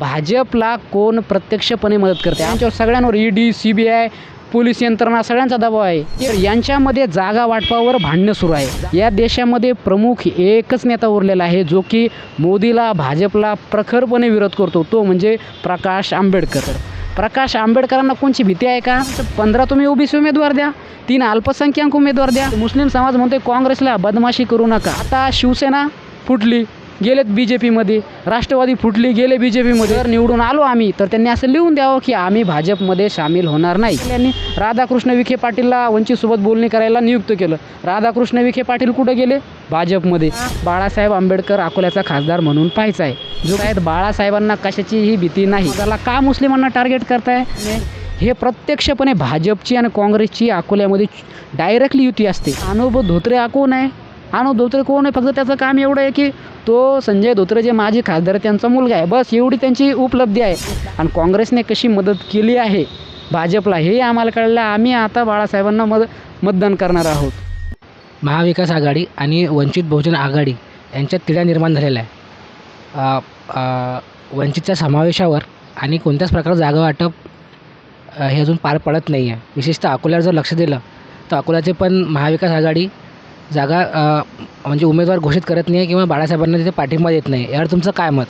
भाजपला कोण प्रत्यक्षपणे मदत करते? यांच्यावर सगळ्यांवर E D C B I police यंत्रणा सगळ्यांचा दबाव आहे. तर यांच्यामध्ये जागा वाटपावर भांडणं सुरू आहे. या देशामध्ये प्रमुख एकच नेता उरलेला आहे जो की मोदीला भाजपला प्रखरपणे विरोध करतो. तो म्हणजे प्रकाश आंबेडकर. प्रकाश आंबेडकरांना कोणची भीती आहे का? पंधरा तुम्ही ओबीसी उमेदवार द्या तीन अल्पसंख्याक उमेदवार द्या. मुस्लिम समाज म्हणते काँग्रेसला बदमाशी करू नका. आता शिवसेना फुटली. गेलेत बी जे पीमध्ये राष्ट्रवादी फुटली गेले बी जे पीमध्ये जर निवडून आलो आम्ही. तर त्यांनी असं लिहून द्यावं की आम्ही भाजपमध्ये सामील होणार नाही. त्यांनी राधाकृष्ण विखे पाटीलला वंचितसोबत बोलणी करायला नियुक्त केलं. राधाकृष्ण विखे पाटील कुठं गेले? भाजपमध्ये. बाळासाहेब आंबेडकर अकोल्याचा खासदार म्हणून पाहायचा आहे. जो काय बाळासाहेबांना कशाचीही भीती नाही. त्याला का मुस्लिमांना टार्गेट करताय? हे प्रत्यक्षपणे भाजपची आणि काँग्रेसची अकोल्यामध्ये डायरेक्टली युती असते. अनुभव धोत्रे हा कोण आहे? आणि धोत्रे कोण आहे? फक्त त्याचं काम एवढं आहे की तो संजय धोत्रे जे माजी खासदार त्यांचा मुलगा आहे. बस एवढी त्यांची उपलब्धी आहे. आणि काँग्रेसने कशी मदत केली आहे? भाजपला हे आम्हाला कळलं. आम्ही आता बाळासाहेबांना मद मतदान करणार आहोत. महाविकास आघाडी आणि वंचित बहुजन आघाडी यांच्यात तिढा निर्माण झालेला आहे. वंचितच्या समावेशावर आणि कोणत्याच प्रकारे जागा वाटप हे अजून पार पडत नाही आहे विशेषतः अकोल्यावर जर लक्ष दिलं तर अकोल्याचे पण महाविकास आघाडी जागा म्हणजे उमेदवार घोषित करत नाही आहे किंवा बाळासाहेबांना तिथे पाठिंबा देत नाही. यावर तुमचं काय मत?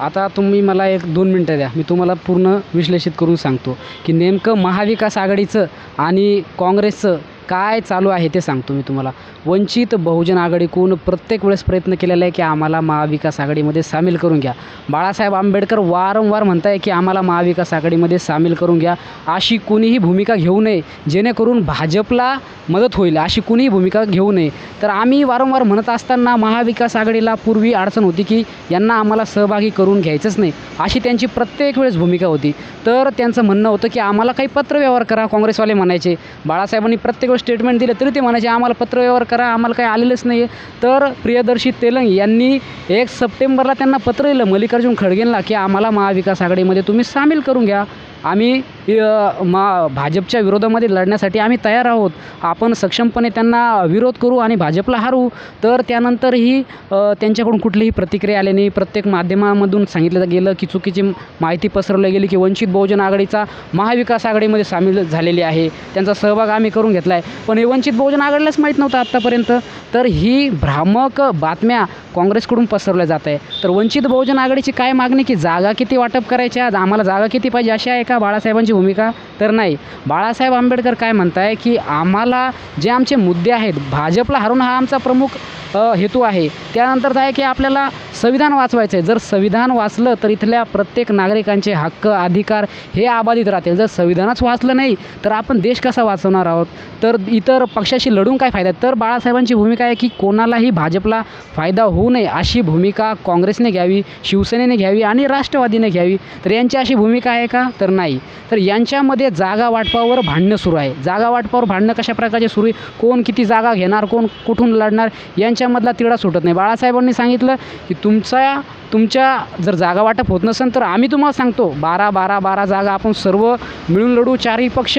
आता तुम्ही मला एक दोन मिनटं द्या. मी तुम्हाला पूर्ण विश्लेषित करून सांगतो की नेमकं महाविकास आघाडीचं आणि काँग्रेसचं काय चालू आहे ते सांगतो मी तुम्हाला. वंचित बहुजन आघाडीकडून प्रत्येक वेळेस प्रयत्न केलेला आहे की आम्हाला महाविकास आघाडीमध्ये सामील करून घ्या. बाळासाहेब आंबेडकर वारंवार म्हणत आहे की आम्हाला महाविकास आघाडीमध्ये सामील करून घ्या. अशी कोणीही भूमिका घेऊ नये जेणेकरून भाजपला मदत होईल अशी कोणीही भूमिका घेऊ नये. तर आम्ही वारंवार म्हणत असताना महाविकास आघाडीला पूर्वी अडचण होती की यांना आम्हाला सहभागी करून घ्यायचंच नाही अशी त्यांची प्रत्येक वेळेस भूमिका होती. तर त्यांचं म्हणणं होतं की आम्हाला काही पत्रव्यवहार करा काँग्रेसवाले म्हणायचे. बाळासाहेबांनी प्रत्येक वेळेस स्टेटमेंट दिलं तरी ते म्हणायचे आम्हाला पत्रव्यवहार करा आम्हाला काही आलेलंच नाही आहे तर प्रियदर्शी तेलंग यांनी एक सप्टेंबरला त्यांना पत्र दिलं मल्लिकार्जुन खडगेंना की आम्हाला महाविकास आघाडीमध्ये तुम्ही सामील करून घ्या. आम्ही मा भाजपच्या विरोधामध्ये लढण्यासाठी आम्ही तयार आहोत. आपण सक्षमपणे त्यांना विरोध करू आणि भाजपला हारू. तर त्यानंतरही त्यांच्याकडून कुठलीही प्रतिक्रिया आली नाही. प्रत्येक माध्यमामधून सांगितलं गेलं की चुकीची माहिती पसरवली गेली की वंचित बहुजन आघाडीचा महाविकास आघाडीमध्ये सामील झालेली आहे. त्यांचा सहभाग आम्ही करून घेतला आहे पण हे वंचित बहुजन आघाडीलाच माहीत नव्हतं आत्तापर्यंत तर ही भ्रामक बातम्या काँग्रेसकडून पसरवल्या जात आहे तर वंचित बहुजन आघाडीची काय मागणी की जागा किती वाटप करायच्या आम्हाला जागा किती पाहिजे अशी आहे का? बाळासाहेबांची भूमिका तर नाही. बाळासाहेब आंबेडकर काय म्हणत आहे की आम्हाला जे आमचे मुद्दे आहेत भाजपला हरवणं हा आमचा प्रमुख हेतू आहे. त्यानंतर आहे की आपल्याला संविधान वाचवायचं आहे जर संविधान वाचलं तर इथल्या प्रत्येक नागरिकांचे हक्क अधिकार हे अबाधित राहतील. जर संविधानच वाचलं नाही तर आपण देश कसा वाचवणार आहोत? तर इतर पक्षाशी लढून काय फायदा तर बाळासाहेबांची भूमिका आहे की कोणालाही भाजपला फायदा होऊ नये अशी भूमिका काँग्रेसने घ्यावी शिवसेनेने घ्यावी आणि राष्ट्रवादीने घ्यावी. तर यांची अशी भूमिका आहे का? तर नाही. तर यांच्यामध्ये जागा वाटपावर भांडणं सुरू आहे. जागा वाटपावर भांडणं कशा प्रकारचे सुरू आहे? कोण किती जागा घेणार? कोण कुठून लढणार? यांच्यामधला तिढा सुटत नाही. बाळासाहेबांनी सांगितलं की तुमचा तुमच्या जर जागा वाटप होत नसेल तर आम्ही तुम्हाला सांगतो बारा बारा बारा जागा आपण सर्व मिळून लढू चारही पक्ष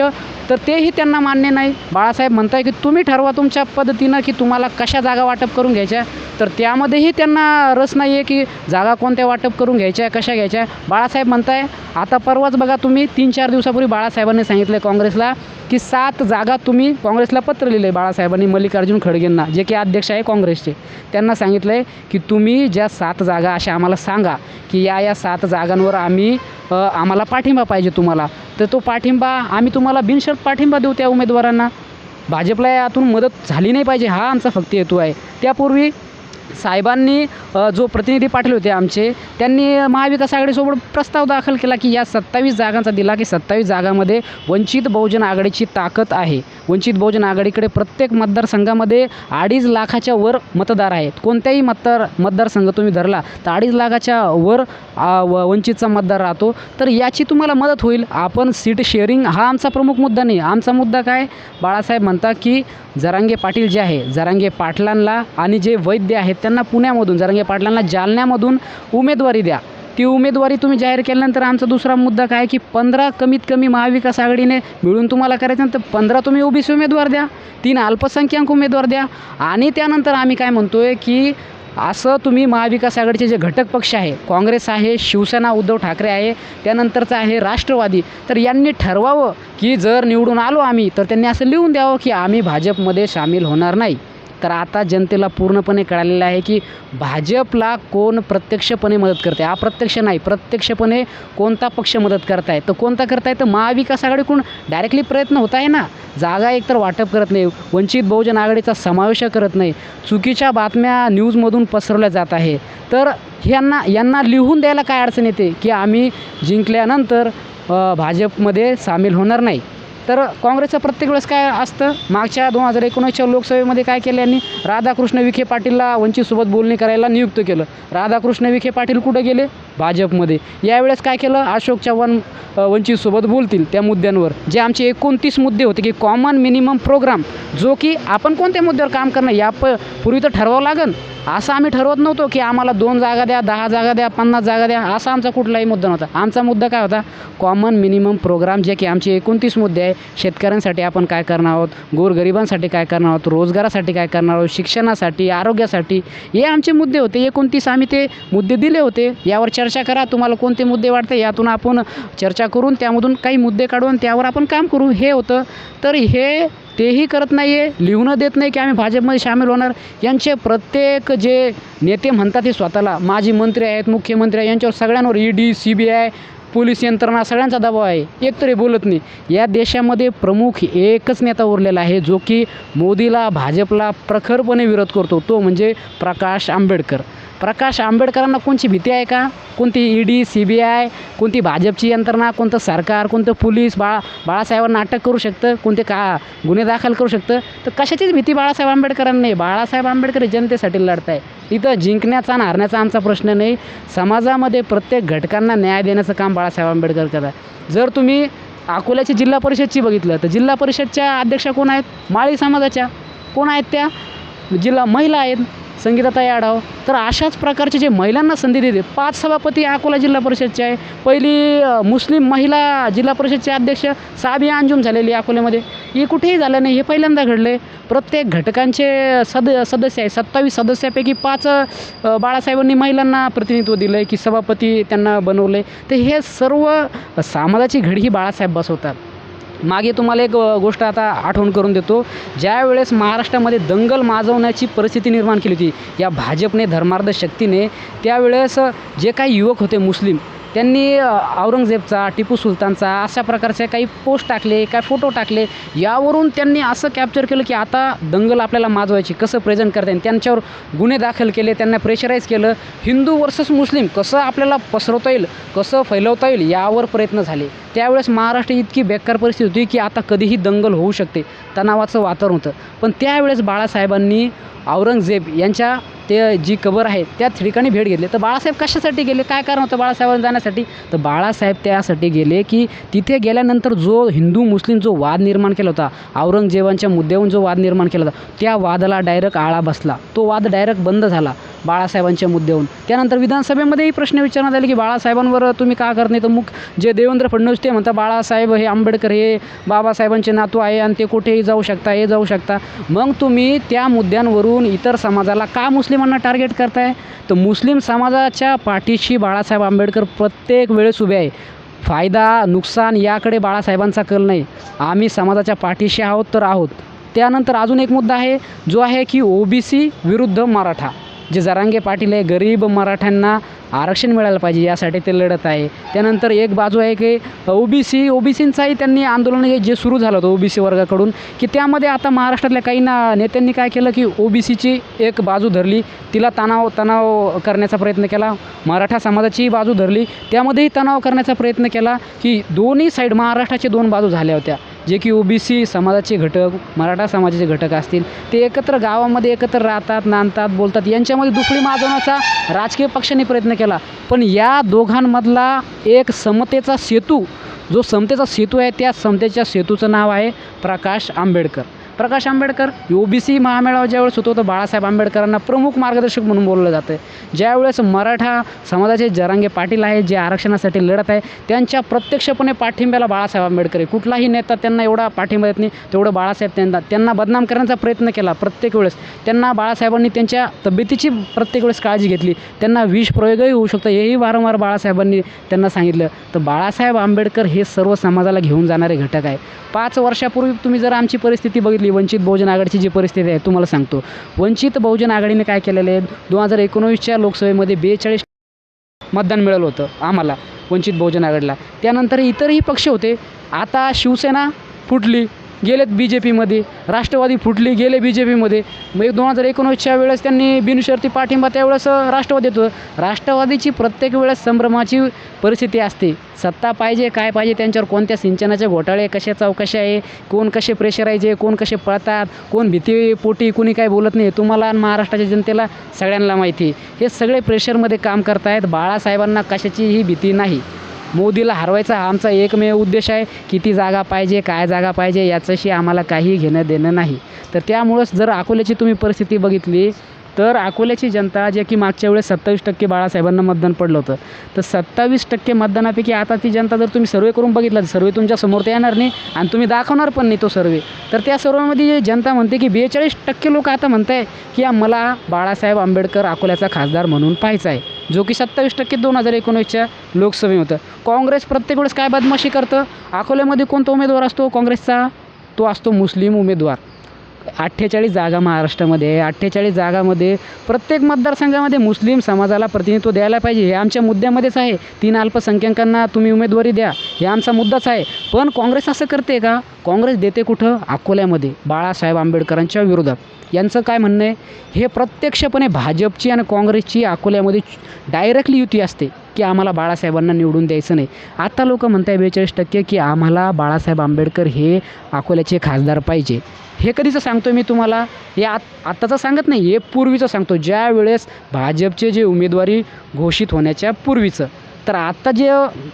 तर तेही त्यांना मान्य नाही. बाळासाहेब म्हणताय की तुम्ही ठरवा तुमच्या पद्धतीनं की तुम्हाला कशा जागा वाटप करून घ्यायच्या. तर त्यामध्येही त्यांना रस नाही आहे की जागा कोणत्या वाटप करून घ्यायच्या कशा घ्यायच्या. बाळासाहेब म्हणताय आता परवाच बघा तुम्ही तीन चार दिवसापूर्वी बाळासाहेबांनी सांगितलं काँग्रेसला की सात जागा तुम्ही काँग्रेसला पत्र लिहिलं आहे बाळासाहेबांनी मल्लिकार्जुन खडगेंना जे की अध्यक्ष आहे काँग्रेसचे. त्यांना सांगितलं आहे की तुम्ही ज्या सात जागा अशा आम्हाला सांगा की या या सात जागांवर आम्ही आम्हाला पाठिंबा पाहिजे तुम्हाला. तर तो पाठिंबा आम्ही तुम्हाला बिनशर्त पाठिंबा देऊ त्या उमेदवारांना. भाजपला यातून मदत झाली नाही पाहिजे हा आमचा फक्त हेतू आहे. त्यापूर्वी साहेबांनी जो प्रतिनिधी पाठवले होते आमचे त्यांनी महाविकास आघाडीसोबत प्रस्ताव दाखल केला की या सत्तावीस जागांचा दिला की सत्तावीस जागामध्ये वंचित बहुजन आघाडीची ताकद आहे. वंचित बहुजन आघाडीकडे प्रत्येक मतदारसंघामध्ये अडीच लाखाच्या वर मतदार आहेत. कोणत्याही मतदार मतदारसंघ तुम्ही धरला तर अडीच लाखाच्या वर व वंचितचा मतदार राहतो. तर याची तुम्हाला मदत होईल. आपण सीट शेअरिंग हा आमचा प्रमुख मुद्दा नाही. आमचा मुद्दा काय? बाळासाहेब म्हणता की जरांगे पाटील जे आहे जरांगे पाटलांना आणि जे वैद्य आहेत त्यांना पुण्यामधून जरांगे पाटलांना जालन्यामधून उमेदवारी द्या. ती उमेदवारी तुम्ही जाहीर केल्यानंतर आमचा दुसरा मुद्दा काय की पंधरा कमीत कमी महाविकास आघाडीने मिळून तुम्हाला करायचं तर पंधरा तुम्ही ओबीसी उमेदवार द्या तीन अल्पसंख्याक उमेदवार द्या. आणि त्यानंतर आम्ही काय म्हणतोय की असं तुम्ही महाविकास आघाडीचे जे घटक पक्ष आहे काँग्रेस आहे शिवसेना उद्धव ठाकरे आहे त्यानंतरचं आहे राष्ट्रवादी तर यांनी ठरवावं की जर निवडून आलो आम्ही तर त्यांनी असं लिहून द्यावं की आम्ही भाजपमध्ये सामील होणार नाही. तर आता जनतेला पूर्णपणे कळालेलं आहे की भाजपला कोण प्रत्यक्षपणे मदत करते अप्रत्यक्ष नाही प्रत्यक्षपणे कोणता पक्ष मदत करत आहे तर कोणता करताय? तर महाविकास आघाडीकडून डायरेक्टली प्रयत्न होत आहे ना. जागा एकतर वाटप करत नाही वंचित बहुजन आघाडीचा समावेश करत नाही. चुकीच्या बातम्या न्यूजमधून पसरवल्या जात आहे. तर यांना यांना लिहून द्यायला काय अडचण येते? की आम्ही जिंकल्यानंतर भाजपमध्ये सामील होणार नाही. तर काँग्रेसचं प्रत्येक वेळेस काय असतं? मागच्या दोन हजार एकोणीसच्या लोकसभेमध्ये काय केलं यांनी? राधाकृष्ण विखे पाटीलला वंचितसोबत बोलणी करायला नियुक्त केलं. राधाकृष्ण विखे पाटील कुठं गेले? भाजपमध्ये. यावेळेस काय केलं? अशोक चव्हाण वंचितसोबत बोलतील त्या मुद्द्यांवर. जे आमचे एकोणतीस मुद्दे होते की कॉमन मिनिमम प्रोग्राम जो की आपण कोणत्या मुद्द्यावर काम करणं या प पूर्वी तर ठरवावं लागेल असं आम्ही ठरवत नव्हतो की आम्हाला दोन जागा द्या दहा जागा द्या पन्नास जागा द्या असा आमचा कुठलाही मुद्दा नव्हता. आमचा मुद्दा काय होता? कॉमन मिनिमम प्रोग्राम जे की आमचे एकोणतीस मुद्दे आहे. शेतकऱ्यांसाठी आपण काय करणार आहोत? गोरगरिबांसाठी काय करणार आहोत? रोजगारासाठी काय करणार आहोत? शिक्षणासाठी आरोग्यासाठी? हे आमचे मुद्दे होते. एकोणतीस आम्ही ते मुद्दे दिले होते. यावर चर्चा करा. तुम्हाला कोणते मुद्दे वाटते? यातून आपण चर्चा करून त्यामधून काही मुद्दे काढून त्यावर आपण काम करू. हे होतं. तर हे तेही करत नाही आहे लिहून देत नाही की आम्ही भाजपमध्ये सामील होणार. यांचे प्रत्येक जे नेते म्हणतात हे स्वतःला माजी मंत्री आहेत मुख्यमंत्री आहे यांच्यावर सगळ्यांवर E D C B I police यंत्रणा सगळ्यांचा दबाव आहे. एकतरी बोलत नाही. या देशामध्ये प्रमुख एकच नेता उरलेला आहे जो की मोदीला भाजपला प्रखरपणे विरोध करतो. तो म्हणजे प्रकाश आंबेडकर. प्रकाश आंबेडकरांना कोणची भीती आहे का? कोणती E D C B I कोणती भाजपची यंत्रणा कोणतं सरकार कोणतं पोलीस बाळा बाळासाहेबांना अटक करू शकतं? कोणते का गुन्हे दाखल करू शकतं? तर कशाचीच भीती बाळासाहेब आंबेडकरांना नाही. बाळासाहेब आंबेडकर जनतेसाठी लढत आहे इथं जिंकण्याचा आणि हारण्याचा आमचा प्रश्न नाही. समाजामध्ये प्रत्येक घटकांना न्याय देण्याचं काम बाळासाहेब आंबेडकर करतात. जर तुम्ही अकोल्याची जिल्हा परिषदची बघितलं तर जिल्हा परिषदच्या अध्यक्षा कोण आहेत? माळी समाजाच्या. कोण आहेत त्या? जिल्हा महिला आहेत. संगीताताई आढाव. तर अशाच प्रकारचे जे महिलांना संधी देते पाच सभापती अकोला जिल्हा परिषदचे आहे. पहिली मुस्लिम महिला जिल्हा परिषदचे अध्यक्ष साबिया अंजुम झालेली आहे अकोल्यामध्ये. हे कुठेही झालं नाही हे पहिल्यांदा घडले प्रत्येक घटकांचे सद सदस्य आहे सत्तावीस सदस्यापैकी पाच बाळासाहेबांनी महिलांना प्रतिनिधित्व दिलं आहे की सभापती त्यांना बनवलं आहे तर हे सर्व समाजाची घडी ही बाळासाहेब बसवतात. मागे तुम्हाला एक गोष्ट आता आठवण करून देतो. ज्यावेळेस महाराष्ट्रामध्ये दंगल माजवण्याची परिस्थिती निर्माण केली होती या भाजपने धर्मार्ध शक्तीने त्यावेळेस जे काही युवक होते मुस्लिम त्यांनी औरंगजेबचा टिपू सुलतानचा अशा प्रकारचे काही पोस्ट टाकले काय फोटो टाकले यावरून त्यांनी असं कॅप्चर केलं की आता दंगल आपल्याला माजवायची कसं प्रेझेंट करता येईल? त्यांच्यावर गुन्हे दाखल केले त्यांना प्रेशराईज केलं. हिंदू वर्सेस मुस्लिम कसं आपल्याला पसरवता येईल कसं फैलवता येईल यावर प्रयत्न झाले. त्यावेळेस महाराष्ट्र इतकी बेकार परिस्थिती होती की आता कधीही दंगल होऊ शकते तणावाचं वातावरण होतं. पण त्यावेळेस बाळासाहेबांनी औरंगजेब यांच्या ते जी कबर आहे त्या ठिकाणी भेट घेतली. तर बाळासाहेब कशासाठी गेले? काय कारण होतं बाळासाहेबांना जाण्यासाठी? तर बाळासाहेब त्यासाठी गेले की तिथे गेल्यानंतर जो हिंदू मुस्लिम जो वाद निर्माण केला होता औरंगजेबांच्या मुद्द्यावरून जो वाद निर्माण केला होता त्या वादाला डायरेक्ट आळा बसला. तो वाद डायरेक्ट बंद झाला. बाळासाहेबांच्या मुद्द्यावरून त्यानंतर विधानसभेमध्येही प्रश्न विचारण्यात आले की बाळासाहेबांवर तुम्ही का करत नाही तर मुख जे देवेंद्र फडणवीस ते म्हणतात बाळासाहेब हे आंबेडकर हे बाबासाहेबांचे नातू आहे आणि ते कुठेही जाऊ शकता हे जाऊ शकता. मग तुम्ही त्या मुद्द्यांवरून इतर समाजाला का मुस्लिमांना टार्गेट करताय? तर मुस्लिम समाजाच्या पाठीशी बाळासाहेब आंबेडकर प्रत्येक वेळेस उभे आहे. फायदा नुकसान याकडे बाळासाहेबांचा कल नाही. आम्ही समाजाच्या पाठीशी आहोत तर आहोत. त्यानंतर अजून एक मुद्दा आहे जो आहे की ओबीसी विरुद्ध मराठा. जे जरांगे पाटील आहे गरीब मराठ्यांना आरक्षण मिळालं पाहिजे यासाठी ते लढत आहे. त्यानंतर एक बाजू आहे की ओ बी सी ओ बी सींचाही त्यांनी आंदोलन हे जे सुरू झालं होतं ओ बी सी वर्गाकडून की त्यामध्ये आता महाराष्ट्रातल्या काही ना नेत्यांनी काय केलं की ओ बी सीची एक बाजू धरली तिला तणाव तणाव करण्याचा प्रयत्न केला मराठा समाजाचीही बाजू धरली त्यामध्येही तणाव करण्याचा प्रयत्न केला की दोन्ही साईड महाराष्ट्राचे दोन बाजू झाल्या होत्या. जे की ओ बी सी समाजाचे घटक मराठा समाजाचे घटक असतील ते एकत्र गावामध्ये एकत्र राहतात नांदतात बोलतात यांच्यामध्ये दुखडी माजवण्याचा राजकीय पक्षांनी प्रयत्न केला. पण या दोघांमधला एक समतेचा सेतू जो समतेचा सेतू आहे त्या समतेच्या सेतूचं नाव आहे Prakash Ambedkar. Prakash Ambedkar O B C महामेळावा ज्यावेळेस होतो तर बाळासाहेब आंबेडकरांना प्रमुख मार्गदर्शक म्हणून बोललं जातं. ज्यावेळेस मराठा समाजाचे जरांगे पाटील आहेत जे आरक्षणासाठी लढत आहे त्यांच्या प्रत्यक्षपणे पाठिंब्याला बाळासाहेब आंबेडकर आहे. कुठलाही नेता त्यांना एवढा पाठिंबा देत नाही तेवढं बाळासाहेब त्यांना त्यांना बदनाम करण्याचा प्रयत्न केला प्रत्येक वेळेस. त्यांना बाळासाहेबांनी त्यांच्या तब्येतीची प्रत्येक वेळेस काळजी घेतली. त्यांना विष प्रयोगही होऊ शकतो हेही वारंवार बाळासाहेबांनी त्यांना सांगितलं. तर बाळासाहेब आंबेडकर हे सर्व समाजाला घेऊन जाणारे घटक आहे. पाच वर्षापूर्वी तुम्ही जर आमची परिस्थिती बघितली वंचित बहुजन आघाडीची जी परिस्थिती आहे तुम्हाला सांगतो. वंचित बहुजन आघाडीने काय केलेलं आहे? दोन हजार एकोणवीसच्या लोकसभेमध्ये बेचाळीस मतदान मिळालं होतं आम्हाला वंचित बहुजन आघाडीला. त्यानंतर इतरही पक्ष होते. आता शिवसेना फुटली. गेलेत बी जे पीमध्ये राष्ट्रवादी फुटली गेले बी जे पीमध्ये मग दोन हजार एकोणवीसच्या वेळेस त्यांनी बिनशर्ती पाठिंबा त्यावेळेस राष्ट्रवादी येतो राष्ट्रवादीची प्रत्येक वेळेस संभ्रमाची परिस्थिती असते. सत्ता पाहिजे काय पाहिजे त्यांच्यावर कोणत्या सिंचनाचे घोटाळे कशा चौकशा आहे कोण कसे प्रेशरायचे कोण कसे पळतात कोण भीती पोटी कुणी काय बोलत नाही तुम्हाला आणि महाराष्ट्राच्या जनतेला सगळ्यांना माहिती आहे. हे सगळे प्रेशरमध्ये काम करतायत. बाळासाहेबांना कशाचीही भीती नाही. मोदीला हरवायचा हा आमचा एकमेव उद्देश आहे किती जागा पाहिजे काय जागा पाहिजे याच्याशी आम्हाला काही घेणं देणं नाही. तर त्यामुळंच जर अकोल्याची तुम्ही परिस्थिती बघितली तर अकोल्याची जनता जे की मागच्या वेळेस सत्तावीस टक्के बाळासाहेबांना मतदान पडलं होतं तर सत्तावीस टक्के मतदानापैकी आता ती जनता जर तुम्ही सर्वे करून बघितला सर्वे तुमच्यासमोर तर येणार नाही आणि तुम्ही दाखवणार पण नाही तो सर्वे तर त्या सर्वेमध्ये जनता म्हणते की बेचाळीस टक्के लोक आता म्हणत आहे की मला बाळासाहेब आंबेडकर अकोल्याचा खासदार म्हणून पाहायचा आहे. जो की सत्तावीस टक्के दोन हजार एकोणीसच्या लोकसभे होतं. काँग्रेस प्रत्येक वेळेस काय बदमाशी करतं? अकोल्यामध्ये कोणता उमेदवार असतो? काँग्रेसचा तो असतो मुस्लिम उमेदवार. अठ्ठेचाळीस जागा महाराष्ट्रामध्ये आहे. अठ्ठेचाळीस जागामध्ये प्रत्येक मतदारसंघामध्ये मुस्लिम समाजाला प्रतिनिधित्व द्यायला पाहिजे. हे आमच्या मुद्द्यामध्येच आहे. तीन अल्पसंख्याकांना तुम्ही उमेदवारी द्या. हे आमचा मुद्दाच आहे. पण काँग्रेस असं करते का? काँग्रेस देते कुठं? अकोल्यामध्ये. बाळासाहेब आंबेडकरांच्या विरोधात. यांचं काय म्हणणं आहे? हे प्रत्यक्षपणे भाजपची आणि काँग्रेसची अकोल्यामध्ये डायरेक्टली युती असते की आम्हाला बाळासाहेबांना निवडून द्यायचं नाही. आता लोक म्हणत आहे बेचाळीस टक्के की आम्हाला बाळासाहेब आंबेडकर हे अकोल्याचे खासदार पाहिजे. हे कधीचं सांगतो मी तुम्हाला? हे आत आत्ताचं सांगत नाही हे पूर्वीचं सांगतो. ज्या वेळेस भाजपचे जे उमेदवारी घोषित होण्याच्या पूर्वीचं. तर आत्ता जे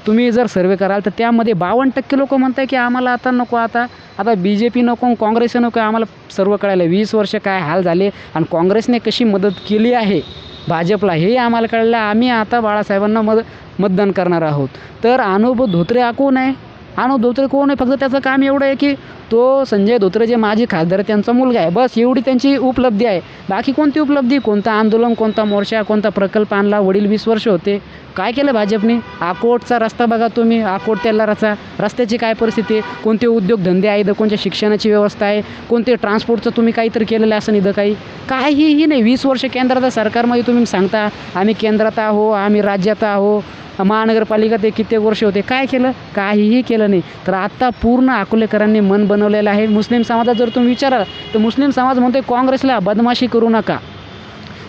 तुम्ही जर सर्वे कराल तर त्यामध्ये बावन्न टक्के लोक म्हणत आहे की आम्हाला आता नको आता. आता बी जे पी नको काँग्रेस नको आम्हाला सर्व कळायला वीस वर्ष काय हाल झाले आणि काँग्रेसने कशी मदत केली आहे भाजपला हे आम्हाला कळलं आम्ही आता बाळासाहेबांना मद मतदान करणार आहोत. तर अनुभव धोत्रे हा कोण आहे अनुभव धोत्रे कोण आहे? फक्त त्याचं काम एवढं आहे की तो संजय धोत्रे जे माजी खासदार त्यांचा मुलगा आहे. बस एवढी त्यांची उपलब्धी आहे. बाकी कोणती उपलब्धी? कोणतं आंदोलन कोणता मोर्चा कोणता प्रकल्प आणला? वडील वीस वर्ष होते. काय केलं भाजपने? आकोटचा रस्ता बघा तुम्ही. अकोट तेलाराचा. रस्त्याची काय परिस्थिती? आहे कोणते उद्योगधंदे आहे इथं कोणत्या शिक्षणाची व्यवस्था आहे? कोणते ट्रान्सपोर्टचं तुम्ही काहीतरी केलेलं असं इथं काही? काहीही नाही. वीस वर्ष केंद्राचा सरकारमध्ये तुम्ही सांगता आम्ही केंद्रात आहो आम्ही राज्यात आहो महानगरपालिका ते कित्येक वर्ष होते. काय केलं? काहीही केलं नाही. तर आत्ता पूर्ण अकोलेकरांनी मन बनवलेलं आहे. मुस्लिम समाजात जर तुम्ही विचाराल तर मुस्लिम समाज म्हणते काँग्रेसला बदमाशी करू नका.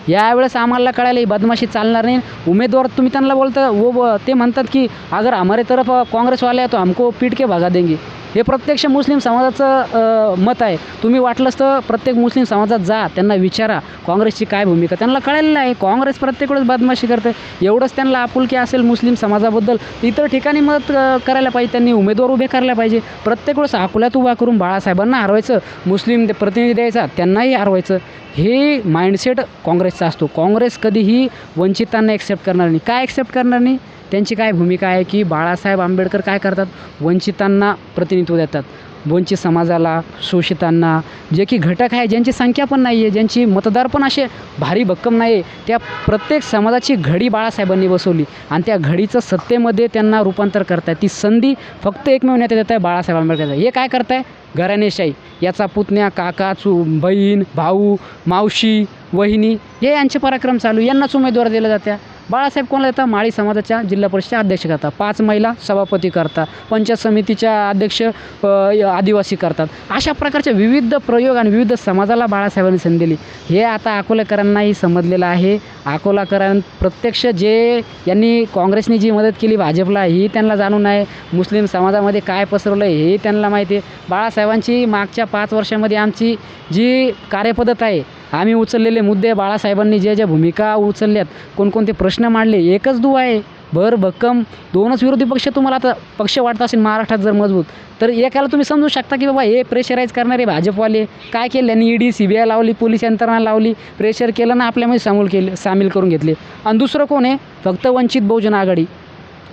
यावेळेस आम्हाला कळालं ही बदमाशी चालणार नाही. उमेदवार तुम्ही त्यांना बोलता वो ते म्हणतात की अगर हमारे तरफ काँग्रेस वाले आहे तो हमको पीट के भगा देंगे. हे प्रत्यक्ष मुस्लिम समाजाचं मत आहे. तुम्ही वाटलंच तर प्रत्येक मुस्लिम समाजात जा त्यांना विचारा काँग्रेसची काय भूमिका. त्यांना कळलेलं आहे काँग्रेस प्रत्येक वेळेस बदमाशी करते एवढंच त्यांना आपुलकी असेल मुस्लिम समाजाबद्दल इतर ठिकाणी मदत करायला पाहिजे त्यांनी उमेदवार उभे करायला पाहिजे. प्रत्येक वेळेस अकोल्यात उभा करून बाळासाहेबांना हरवायचं मुस्लिम प्रतिनिधी द्यायचा त्यांनाही हरवायचं. हे माइंडसेट काँग्रेसचा असतो. काँग्रेस कधीही वंचितांना एक्सेप्ट करणार नाही. काय एक्सेप्ट करणार नाही? त्यांची काय भूमिका आहे की बाळासाहेब आंबेडकर काय करतात? वंचितांना प्रतिनिधित्व देतात. वंचित समाजाला शोषितांना जे की घटक आहे ज्यांची संख्या पण नाही आहे ज्यांची मतदार पण असे भारी भक्कम नाही आहे त्या प्रत्येक समाजाची घडी बाळासाहेबांनी बसवली आणि त्या घडीचं सत्तेमध्ये त्यांना रूपांतर करताय ती संधी फक्त एकमेव नेते देत आहे बाळासाहेब आंबेडकर. हे काय करताय? घराणेशाही. याचा पुतण्या काका चू बहीण भाऊ मावशी वहिनी हे यांचे पराक्रम चालू यांनाच उमेदवार दिल्या जात्या. बाळासाहेब कोणाला येतात माळी समाजाच्या जिल्हा परिषदेच्या अध्यक्ष करतात. पाच महिला सभापती करतात. पंचायत समितीच्या अध्यक्ष य- आदिवासी करतात. अशा प्रकारचे विविध प्रयोग आणि विविध समाजाला बाळासाहेबांनी संधी दिली. हे आता अकोलेकरांनाही समजलेलं आहे. अकोलाकरां प्रत्यक्ष जे यांनी काँग्रेसने जी मदत केली भाजपला ही त्यांना जाणून आहे. मुस्लिम समाजामध्ये काय पसरवलं आहे हे त्यांना माहिती आहे. बाळासाहेबांची मागच्या पाच वर्षामध्ये आमची जी कार्यपद्धत आहे आम्ही उचललेले मुद्दे बाळासाहेबांनी ज्या ज्या भूमिका उचलल्यात कोणकोणते प्रश्न मांडले एकच दुवा आहे. भर भक्कम दोनच विरोधी पक्ष तुम्हाला आता पक्ष वाटत असेल महाराष्ट्रात जर मजबूत तर एकाला तुम्ही समजू शकता की बाबा हे प्रेशराईज करणारे भाजपवाले काय केले? आणि ईडी सी बी आय लावली पोलीस यंत्रणा लावली प्रेशर केलं ना आपल्यामध्ये सामील केले सामील करून घेतले. आणि दुसरं कोण आहे? फक्त वंचित बहुजन आघाडी.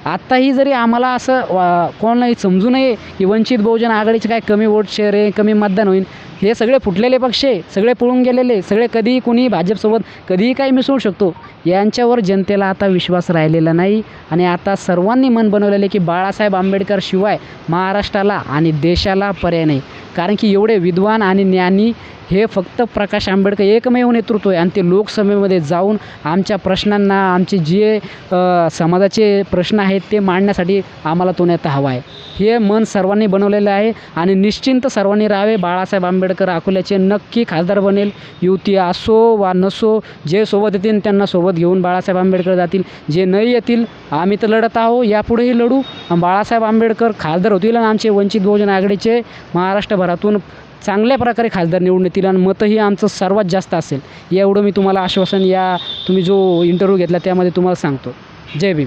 आत्ताही जरी आम्हाला असं कोण कोणालाही समजू नये की वंचित बहुजन आघाडीचे काय कमी वोट शेअर आहे कमी मतदान होईल हे सगळे फुटलेले पक्ष आहे सगळे पळून गेलेले सगळे कधीही कुणीही भाजपसोबत कधीही काही मिसळू शकतो. यांच्यावर जनतेला आता विश्वास राहिलेला नाही आणि आता सर्वांनी मन बनवलेले की बाळासाहेब आंबेडकर शिवाय महाराष्ट्राला आणि देशाला पर्याय नाही. कारण की एवढे विद्वान आणि ज्ञानी हे फक्त प्रकाश आंबेडकर एकमेव नेतृत्व आहे आणि ते लोकसभेमध्ये जाऊन आमच्या प्रश्नांना आमचे जे समाजाचे प्रश्न आहेत ते मांडण्यासाठी आम्हाला तो नेता हवा आहे. हे मन सर्वांनी बनवलेलं आहे आणि निश्चिंत सर्वांनी राहावे बाळासाहेब आंबेडकर अकोल्याचे नक्की खासदार बनेल. युती असो वा नसो जे सोबत येतील त्यांना सोबत घेऊन बाळासाहेब आंबेडकर जातील. जे नाही येतील आम्ही तर लढत आहो यापुढेही लढू. आणि बाळासाहेब आंबेडकर खासदार होतील आणि आमचे वंचित बहुजन आघाडीचे महाराष्ट्रभरातून चांगल्या प्रकारे खासदार निवडून येतील आणि मतही आमचं सर्वात जास्त असेल. एवढं मी तुम्हाला आश्वासन या तुम्ही जो इंटरव्ह्यू घेतला त्यामध्ये तुम्हाला सांगतो. जय भीम.